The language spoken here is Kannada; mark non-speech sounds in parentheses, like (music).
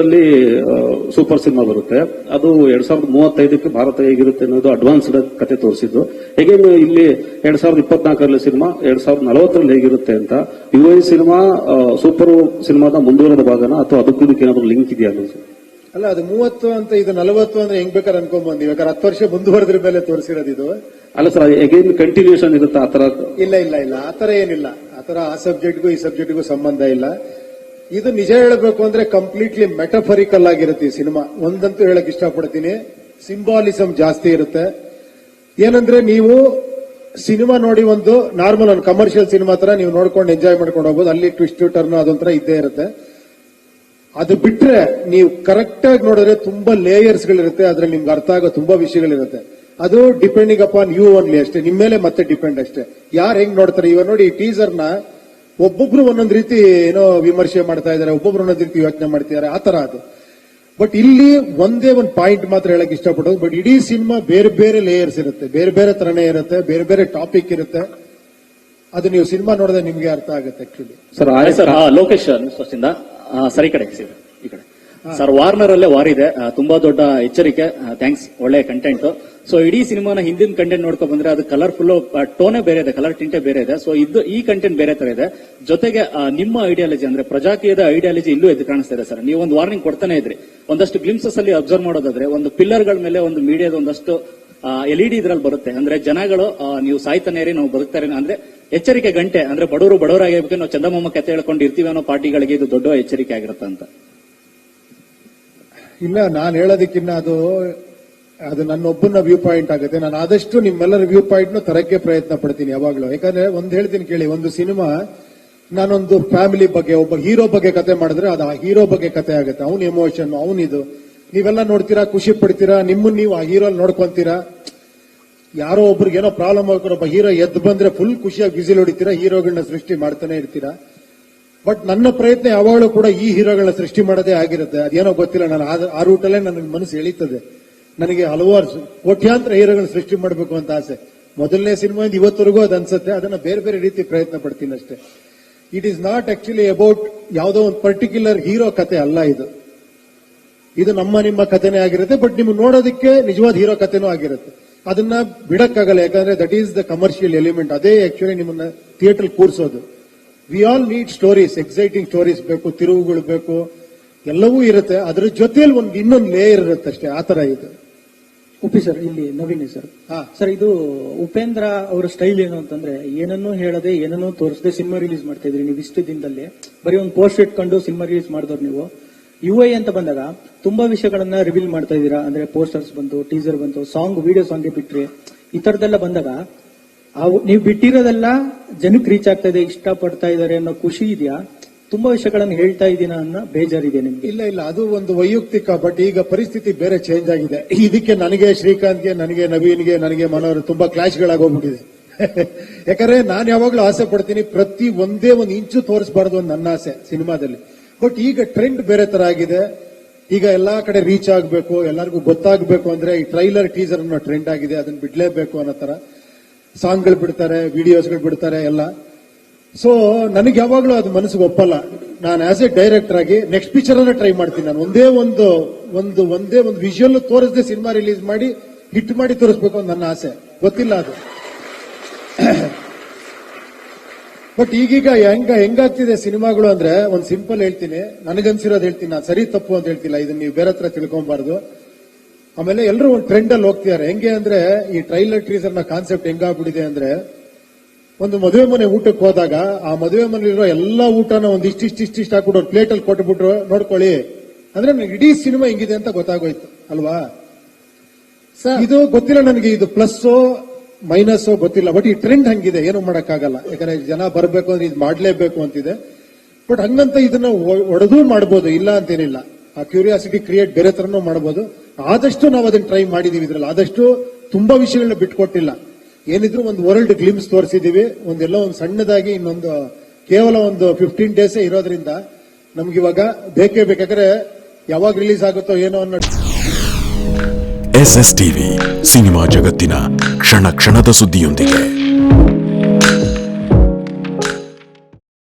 ಅಲ್ಲಿ ಸೂಪರ್ ಸಿನಿಮಾ ಬರುತ್ತೆ. ಅದು ಎರಡ್ ಸಾವಿರದ ಮೂವತ್ತೈದಕ್ಕೆ ಭಾರತ ಹೇಗಿರುತ್ತೆ ಅನ್ನೋದು ಅಡ್ವಾನ್ಸ್ಡ್ ಕತೆ ತೋರಿಸಿದ್ದು. ಹೇಗೆ ಇಲ್ಲಿ ಎರಡ್ ಸಾವಿರದ ಇಪ್ಪತ್ನಾಲ್ಕರಲ್ಲಿ ಸಿನಿಮಾ ಎರಡ್ ಸಾವಿರದ ನಲವತ್ತರಲ್ಲಿ ಹೇಗಿರುತ್ತೆ ಅಂತ ಯು ಐ ಸಿನಿಮಾ ಸೂಪರ್ ಸಿನಿಮಾದ ಮುಂದುವರೆದ ಭಾಗನ ಅಥವಾ ಅದಕ್ಕೂ ಏನಾದರೂ ಲಿಂಕ್ ಇದೆಯಾ ಅನ್ನೋದು? ಅಲ್ಲ ಅದು ಮೂವತ್ತು ಅಂತ ಇದು ನಲವತ್ತು ಅಂದ್ರೆ ಹೆಂಗ್ ಬೇಕಾದ್ರೆ ಅನ್ಕೊಂಡ್ ಬಂದಿವಿ ಯಾಕಂದ್ರೆ ಹತ್ತು ವರ್ಷ ಮುಂದುವರೆದ್ರ ಮೇಲೆ ತೋರಿಸಿರೋದು ಇದು. ಅಲ್ಲ ಸರ್ ಅಗೇನ್ ಕಂಟಿನ್ಯೂಷನ್ ಇರುತ್ತೆ ಆತರ ತರ ಇಲ್ಲ ಇಲ್ಲ ಇಲ್ಲ. ಆತರ ಏನಿಲ್ಲ. ಆತರ ಆ ಸಬ್ಜೆಕ್ಟ್ಗೂ ಈ ಸಬ್ಜೆಕ್ಟ್ಗೂ ಸಂಬಂಧ ಇಲ್ಲ. ಇದು ನಿಜ ಹೇಳಬೇಕು ಅಂದ್ರೆ ಕಂಪ್ಲೀಟ್ಲಿ ಮೆಟಫರಿಕಲ್ ಆಗಿರುತ್ತೆ ಈ ಸಿನಿಮಾ. ಒಂದಂತೂ ಹೇಳಕ್ ಇಷ್ಟಪಡ್ತೀನಿ. ಸಿಂಬಾಲಿಸಂ ಜಾಸ್ತಿ ಇರುತ್ತೆ. ಏನಂದ್ರೆ ನೀವು ಸಿನಿಮಾ ನೋಡಿ ಒಂದು ನಾರ್ಮಲ್ ಒಂದು ಕಮರ್ಷಿಯಲ್ ಸಿನಿಮಾ ತರ ನೀವು ನೋಡ್ಕೊಂಡು ಎಂಜಾಯ್ ಮಾಡ್ಕೊಂಡು ಹೋಗ್ಬೋದು. ಅಲ್ಲಿ ಟ್ವಿಸ್ಟ್ ಟರ್ನ್ ಅದೊಂಥರ ಇದ್ದೇ ಇರುತ್ತೆ. ಅದು ಬಿಟ್ರೆ ನೀವು ಕರೆಕ್ಟ್ ಆಗಿ ನೋಡಿದ್ರೆ ತುಂಬಾ ಲೇಯರ್ಸ್ ಗಳಿರುತ್ತೆ. ಅದ್ರಲ್ಲಿ ನಿಮ್ಗೆ ಅರ್ಥ ಆಗೋ ತುಂಬಾ ವಿಷಯಗಳಿರುತ್ತೆ. ಅದು ಡಿಪೆಂಡಿಂಗ್ ಅಪಾನ್ ಯು ಓನ್ಲಿ ಅಷ್ಟೇ. ನಿಮ್ಮ ಮೇಲೆ ಮತ್ತೆ ಡಿಪೆಂಡ್ ಅಷ್ಟೇ. ಯಾರು ಹೆಂಗ್ ನೋಡ್ತಾರೆ? ಇವಾಗ ನೋಡಿ ಈ ಟೀಸರ್ನ ಒಬ್ಬೊಬ್ರು ಒಂದೊಂದು ರೀತಿ ಏನೋ ವಿಮರ್ಶೆ ಮಾಡ್ತಾ ಇದಾರೆ ಒಬ್ಬೊಬ್ರು ಒಂದೊಂದು ರೀತಿ ಯೋಚನೆ ಮಾಡ್ತಿದ್ದಾರೆ ಆ ತರ ಅದು. ಬಟ್ ಇಲ್ಲಿ ಒಂದೇ ಒಂದು ಪಾಯಿಂಟ್ ಮಾತ್ರ ಹೇಳಕ್ ಇಷ್ಟಪಡೋದು ಬಟ್ ಇಡೀ ಸಿನಿಮಾ ಬೇರೆ ಬೇರೆ ಲೇಯರ್ಸ್ ಇರುತ್ತೆ ಬೇರೆ ಬೇರೆ ತರನೇ ಇರುತ್ತೆ ಬೇರೆ ಬೇರೆ ಟಾಪಿಕ್ ಇರುತ್ತೆ. ಅದು ನೀವು ಸಿನಿಮಾ ನೋಡಿದ್ರೆ ನಿಮ್ಗೆ ಅರ್ಥ ಆಗುತ್ತೆ ಆಕ್ಚುಲಿ ಸರ್ ಸರ್ ಆ, ಲೋಕೇಶ್ ಸರಿ ಕಡೆ ಸರ್ ಈ ಕಡೆ. ಸರ್ ವಾರ್ನರ್ ಅಲ್ಲೇ ವಾರ್ ಇದೆ ತುಂಬಾ ದೊಡ್ಡ ಎಚ್ಚರಿಕೆ. ಥ್ಯಾಂಕ್ಸ್ ಒಳ್ಳೆ ಕಂಟೆಂಟ್ ಸೊ ಇಡೀ ಸಿನಿಮಾನ ಹಿಂದಿನ ಕಂಟೆಂಟ್ ನೋಡ್ಕೊ ಬಂದ್ರೆ ಅದು ಕಲರ್ಫುಲ್ ಟೋನೆ ಬೇರೆ ಇದೆ ಕಲರ್ ಟಿಂಟೆ ಬೇರೆ ಇದೆ. ಸೊ ಇದು ಈ ಕಂಟೆಂಟ್ ಬೇರೆ ತರ ಇದೆ. ಜೊತೆಗೆ ನಿಮ್ಮ ಐಡಿಯಾಲಜಿ ಅಂದ್ರೆ ಪ್ರಜಾಕೀಯದ ಐಡಿಯಾಲಜಿ ಇಲ್ಲೂ ಎದ್ದು ಕಾಣಿಸ್ತಾ ಇದೆ, ಸರ್. ನೀವು ಒಂದು ವಾರ್ನಿಂಗ್ ಕೊಡ್ತಾನೆ ಇದ್ರಿ. ಒಂದಷ್ಟು ಗ್ಲಿಮ್ಸಸ್ ಅಲ್ಲಿ ಅಬ್ಸರ್ವ್ ಮಾಡೋದಾದ್ರೆ, ಒಂದು ಪಿಲ್ಲರ್ಗಳ ಮೇಲೆ ಒಂದು ಮೀಡಿಯಾದ ಒಂದಷ್ಟು ಎಲ್ ಇ ಡಿ ಇದ್ರಲ್ಲಿ ಬರುತ್ತೆ. ಅಂದ್ರೆ ಜನಗಳು ನೀವು ಸಾಯ್ತಾನೆ ಇರಿ, ನಾವು ಬದುಕ್ತಾರೆ ಅಂದ್ರೆ ಎಚ್ಚರಿಕೆ ಗಂಟೆ. ಅಂದ್ರೆ ಬಡವರು ಬಡವರಾಗಿರ್ಬೇಕು. ನಾವು ಚಂದಮಾಮ ಕತೆ ಹೇಳ್ಕೊಂಡು ಇರ್ತೀವಿ ಅನ್ನೋ ಪಾರ್ಟಿಗಳಿಗೆ ಇದು ದೊಡ್ಡ ಎಚ್ಚರಿಕೆ ಆಗಿರುತ್ತೆ ಅಂತ ಇಲ್ಲ, ನಾನು ಹೇಳೋದಕ್ಕಿನ್ನ ಅದು ಅದು ನನ್ನೊಬ್ಬನ ವ್ಯೂ ಪಾಯಿಂಟ್ ಆಗುತ್ತೆ. ನಾನು ಆದಷ್ಟು ನಿಮ್ಮೆಲ್ಲರ ವ್ಯೂ ಪಾಯಿಂಟ್ನು ತರಕ್ಕೆ ಪ್ರಯತ್ನ ಪಡ್ತೀನಿ ಯಾವಾಗಲೂ. ಯಾಕಂದ್ರೆ ಒಂದು ಹೇಳ್ತೀನಿ ಕೇಳಿ, ಒಂದು ಸಿನಿಮಾ, ನಾನೊಂದು ಫ್ಯಾಮಿಲಿ ಬಗ್ಗೆ, ಒಬ್ಬ ಹೀರೋ ಬಗ್ಗೆ ಕತೆ ಮಾಡಿದ್ರೆ ಅದು ಆ ಹೀರೋ ಬಗ್ಗೆ ಕತೆ ಆಗುತ್ತೆ. ಅವನ ಎಮೋಷನ್ ಅವನಿದು ನೀವೆಲ್ಲ ನೋಡ್ತೀರಾ, ಖುಷಿ ಪಡ್ತೀರಾ ನಿಮ್ಮನ್ನ ನೀವು ಆ ಹೀರೋ ನೋಡ್ಕೊಂತೀರಾ? ಯಾರೋ ಒಬ್ರಿಗೆ ಏನೋ ಪ್ರಾಬ್ಲಮ್ ಆಗ್ತಾರೆ ಒಬ್ಬ ಹೀರೋ ಎದ್ದು ಬಂದ್ರೆ ಫುಲ್ ಖುಷಿಯಾಗಿ ಬಿಸಿಲ್ ಹೊಡಿತೀರಾ ಹೀರೋಗಳನ್ನ ಸೃಷ್ಟಿ ಮಾಡ್ತಾನೆ ಇರ್ತೀರಾ? ಬಟ್ ನನ್ನ ಪ್ರಯತ್ನ ಯಾವಾಗಲೂ ಕೂಡ ಈ ಹೀರೋಗಳನ್ನ ಸೃಷ್ಟಿ ಮಾಡೋದೇ ಆಗಿರುತ್ತೆ. ಅದೇನೋ ಗೊತ್ತಿಲ್ಲ, ನಾನು ಆ- ರೂಟಲ್ಲೇ ನನಗೆ ಮನಸ್ಸು ಎಳೀತದೆ. ನನಗೆ ಹಲವಾರು ಕೋಟ್ಯಾಂತರ ಹೀರೋಗಳನ್ನ ಸೃಷ್ಟಿ ಮಾಡಬೇಕು ಅಂತ ಆಸೆ. ಮೊದಲನೇ ಸಿನಿಮಾದಿಂದ ಇವತ್ತರೆಗೂ ಅದು ಅನ್ಸುತ್ತೆ. ಅದನ್ನ ಬೇರೆ ಬೇರೆ ರೀತಿ ಪ್ರಯತ್ನ ಪಡ್ತೀನಿ ಅಷ್ಟೇ. It is not actually about ಯಾವುದೋ ಒಂದು ಪರ್ಟಿಕ್ಯುಲರ್ ಹೀರೋ ಕತೆ ಅಲ್ಲ ಇದು. ಇದು ನಮ್ಮ ನಿಮ್ಮ ಕಥೆನೇ ಆಗಿರುತ್ತೆ ಬಟ್ ನಿಮ್ಗೆ ನೋಡೋದಕ್ಕೆ ನಿಜವಾದ ಹೀರೋ ಕಥೆನೂ ಆಗಿರುತ್ತೆ. ಅದನ್ನ ಬಿಡಕ್ಕಾಗಲ್ಲ. ಯಾಕಂದ್ರೆ that is the commercial element ಅದೇ ಆಕ್ಚುಲಿ ನಿಮ್ಮನ್ನ theatre ಕೂರಿಸೋದು. We all need stories exciting stories ಬೇಕು ತಿರುವುಗಳು ಬೇಕು. ಎಲ್ಲವೂ ಇರುತ್ತೆ. ಅದರ ಜೊತೆಯಲ್ಲಿ ಒಂದು ಇನ್ನೊಂದು ಲೇಯರ್ ಇರುತ್ತೆ ಅಷ್ಟೇ. ಆ ತರ ಇದು. ಉಪಿ ಸರ್ ಇಲ್ಲಿ ನವೀನಿ ಸರ್. ಹಾ. ಸರ್ ಇದು ಉಪೇಂದ್ರ ಅವರ ಸ್ಟೈಲ್ ಏನು ಅಂತಂದ್ರೆ ಏನನ್ನೂ ಹೇಳದೆ ಏನನ್ನೂ ತೋರಿಸದೆ ಸಿನಿಮಾ ರಿಲೀಸ್ ಮಾಡ್ತಾ ಇದ್ರಿ ನೀವು ಇಷ್ಟು ದಿನದಲ್ಲಿ. ಬರೀ ಒಂದು ಪೋಸ್ಟ್ ಇಟ್ಕೊಂಡು ಸಿನಿಮಾ ರಿಲೀಸ್ ಮಾಡಿದವ್ರು ನೀವು. ಯು ಐ ಅಂತ ಬಂದಾಗ ತುಂಬಾ ವಿಷಯಗಳನ್ನ ರಿವೀಲ್ ಮಾಡ್ತಾ ಇದ್ದೀರಾ? ಅಂದ್ರೆ ಪೋಸ್ಟರ್ಸ್ ಬಂತು ಟೀಸರ್ ಬಂತು ಸಾಂಗ್ ವಿಡಿಯೋ ಸಾಂಗ್ ಬಿಟ್ರಿ. ಈ ತರದೆಲ್ಲ ಬಂದಾಗ ಅವು ನೀವು ಬಿಟ್ಟಿರೋದೆಲ್ಲ ಜನಕ್ಕೆ ರೀಚ್ ಆಗ್ತಾ ಇದೆ ಇಷ್ಟ ಪಡ್ತಾ ಇದಾರೆ ಅನ್ನೋ ಖುಷಿ ಇದೆಯಾ? ತುಂಬಾ ವಿಷಯಗಳನ್ನು ಹೇಳ್ತಾ ಇದ್ದೀನ ಅನ್ನೋ ಬೇಜಾರಿದೆ ನಿಮ್ಗೆ? ಇಲ್ಲ ಇಲ್ಲ, ಅದು ಒಂದು ವೈಯಕ್ತಿಕ ಬಟ್ ಈಗ ಪರಿಸ್ಥಿತಿ ಬೇರೆ ಚೇಂಜ್ ಆಗಿದೆ. ಇದಕ್ಕೆ ನನಗೆ ಶ್ರೀಕಾಂತ್ಗೆ, ನನಗೆ ನವೀನ್ಗೆ, ನನಗೆ ಮನೋಹರ್ ತುಂಬಾ ಕ್ಲಾಶ್ಗಳಾಗೋಗ್ಬಿಟ್ಟಿದೆ (laughs) ಯಾಕಂದ್ರೆ ನಾನು ಯಾವಾಗ್ಲೂ ಆಸೆ ಪಡ್ತೀನಿ ಪ್ರತಿ ಒಂದೇ ಒಂದು ಇಂಚು ತೋರಿಸಬಾರ್ದು ಅಂತ ನನ್ನ ಆಸೆ ಸಿನಿಮಾದಲ್ಲಿ. ಬಟ್ ಈಗ ಟ್ರೆಂಡ್ ಬೇರೆ ತರ ಆಗಿದೆ. ಈಗ ಎಲ್ಲಾ ಕಡೆ ರೀಚ್ ಆಗಬೇಕು, ಎಲ್ಲರಿಗೂ ಗೊತ್ತಾಗಬೇಕು ಅಂದ್ರೆ ಈ ಟ್ರೈಲರ್ ಟೀಸರ್ ಅನ್ನೋ ಟ್ರೆಂಡ್ ಆಗಿದೆ. ಅದನ್ನ ಬಿಡ್ಲೇಬೇಕು ಅನ್ನೋ ತರ. ಸಾಂಗ್ಗಳು ಬಿಡ್ತಾರೆ ವಿಡಿಯೋಸ್ಗಳು ಬಿಡ್ತಾರೆ ಎಲ್ಲ. ಸೊ ನನಗೆ ಯಾವಾಗಲೂ ಅದು ಮನಸ್ಸಿಗೆ ಒಪ್ಪಲ್ಲ. ನಾನು ಆಸ್ ಎ ಡೈರೆಕ್ಟರ್ ಆಗಿ ನೆಕ್ಸ್ಟ್ ಪಿಕ್ಚರ್ ಅನ್ನ ಟ್ರೈ ಮಾಡ್ತೀನಿ ನಾನು. ಒಂದೇ ಒಂದು ಒಂದು, ಒಂದೇ ಒಂದು ವಿಜುವಲ್ ತೋರಿಸದೆ ಸಿನಿಮಾ ರಿಲೀಸ್ ಮಾಡಿ ಹಿಟ್ ಮಾಡಿ ತೋರಿಸ್ಬೇಕು ಅಂತ ನನ್ನ ಆಸೆ. ಗೊತ್ತಿಲ್ಲ ಅದು. (coughs) ಬಟ್ ಈಗೀಗ ಹೆಂಗ, ಹೆಂಗಾಗ್ತಿದೆ ಸಿನಿಮಾಗಳು ಅಂದ್ರೆ, ಒಂದು ಸಿಂಪಲ್ ಹೇಳ್ತೀನಿ. ನನಗನ್ಸಿರೋದು ಹೇಳ್ತೀನಿ ನಾನು. ಸರಿ, ತಪ್ಪು ಅಂತ ಹೇಳ್ತಿಲ್ಲ. ಇದನ್ನ ನೀವು ಬೇರೆ ಹತ್ರ ತಿಳ್ಕೊಬಾರ್ದು. ಆಮೇಲೆ ಎಲ್ಲರೂ ಒಂದು ಟ್ರೆಂಡ್ ಅಲ್ಲಿ ಹೋಗ್ತಿದ್ದಾರೆ ಹೆಂಗೆ ಅಂದ್ರೆ ಈ ಟ್ರೈಲರ್ ಟ್ರೀಸರ್ನ ಕಾನ್ಸೆಪ್ಟ್ ಹೆಂಗಾಗ್ಬಿಟ್ಟಿದೆ ಅಂದ್ರೆ ಒಂದು ಮದುವೆ ಮನೆ ಊಟಕ್ಕೆ ಹೋದಾಗ ಆ ಮದುವೆ ಮನೆಯಲ್ಲಿರೋ ಎಲ್ಲಾ ಊಟನ ಒಂದ್ ಇಷ್ಟಿಷ್ಟಿಷ್ಟಿಷ್ಟ ಇಷ್ಟಿಷ್ಟು ಹಾಕ್ಬಿಟ್ಟು ಪ್ಲೇಟ್ ಅಲ್ಲಿ ಕೊಟ್ಬಿಟ್ರು ನೋಡ್ಕೊಳ್ಳಿ. ಅಂದ್ರೆ ನನಗೆ ಇಡೀ ಸಿನಿಮಾ ಹೆಂಗಿದೆ ಅಂತ ಗೊತ್ತಾಗೋಯ್ತು ಅಲ್ವಾ? ಇದು ಗೊತ್ತಿಲ್ಲ ನನಗೆ ಇದು ಪ್ಲಸ್ ಮೈನಸ್ ಗೊತ್ತಿಲ್ಲ. ಬಟ್ ಈ ಟ್ರೆಂಡ್ ಹಂಗಿದೆ ಏನು ಮಾಡೋಕ್ಕಾಗಲ್ಲ. ಯಾಕಂದ್ರೆ ಜನ ಬರಬೇಕು ಅಂದ್ರೆ ಇದು ಮಾಡ್ಲೇಬೇಕು ಅಂತಿದೆ. ಬಟ್ ಹಂಗಂತ ಇದನ್ನ ಒಡೆದೂ ಮಾಡ್ಬೋದು ಇಲ್ಲ ಅಂತೇನಿಲ್ಲ. ಆ ಕ್ಯೂರಿಯಾಸಿಟಿ ಕ್ರಿಯೇಟ್ ಬೇರೆ ತರನೂ ಮಾಡ್ಬೋದು. ಆದಷ್ಟು ನಾವು ಅದನ್ನ ಟ್ರೈ ಮಾಡಿದೀವಿ ಇದ್ರಲ್ಲಿ. ಆದಷ್ಟು ತುಂಬಾ ವಿಷಯಗಳನ್ನ ಬಿಟ್ಕೊಟ್ಟಿಲ್ಲ. ಏನಿದ್ರು ಒಂದು ವರ್ಲ್ಡ್ ಗ್ಲಿಮ್ಸ್ ತೋರಿಸಿದೀವಿ. ಒಂದೆಲ್ಲ ಒಂದು ಸಣ್ಣದಾಗಿ ಇನ್ನೊಂದು, ಕೇವಲ ಒಂದು ಫಿಫ್ಟೀನ್ ಡೇಸ್ ಇರೋದ್ರಿಂದ ನಮ್ಗೆ ಇವಾಗ ಬೇಕೇ ಬೇಕಾದ್ರೆ ಯಾವಾಗ ರಿಲೀಸ್ ಆಗುತ್ತೋ ಏನೋ ಅನ್ನೋ ಎಸ್ ಎಸ್ ಟಿವಿ ಸಿನಿಮಾ ಜಗತ್ತಿನ ಕ್ಷಣ ಕ್ಷಣದ ಸುದ್ದಿಯೊಂದಿಗೆ.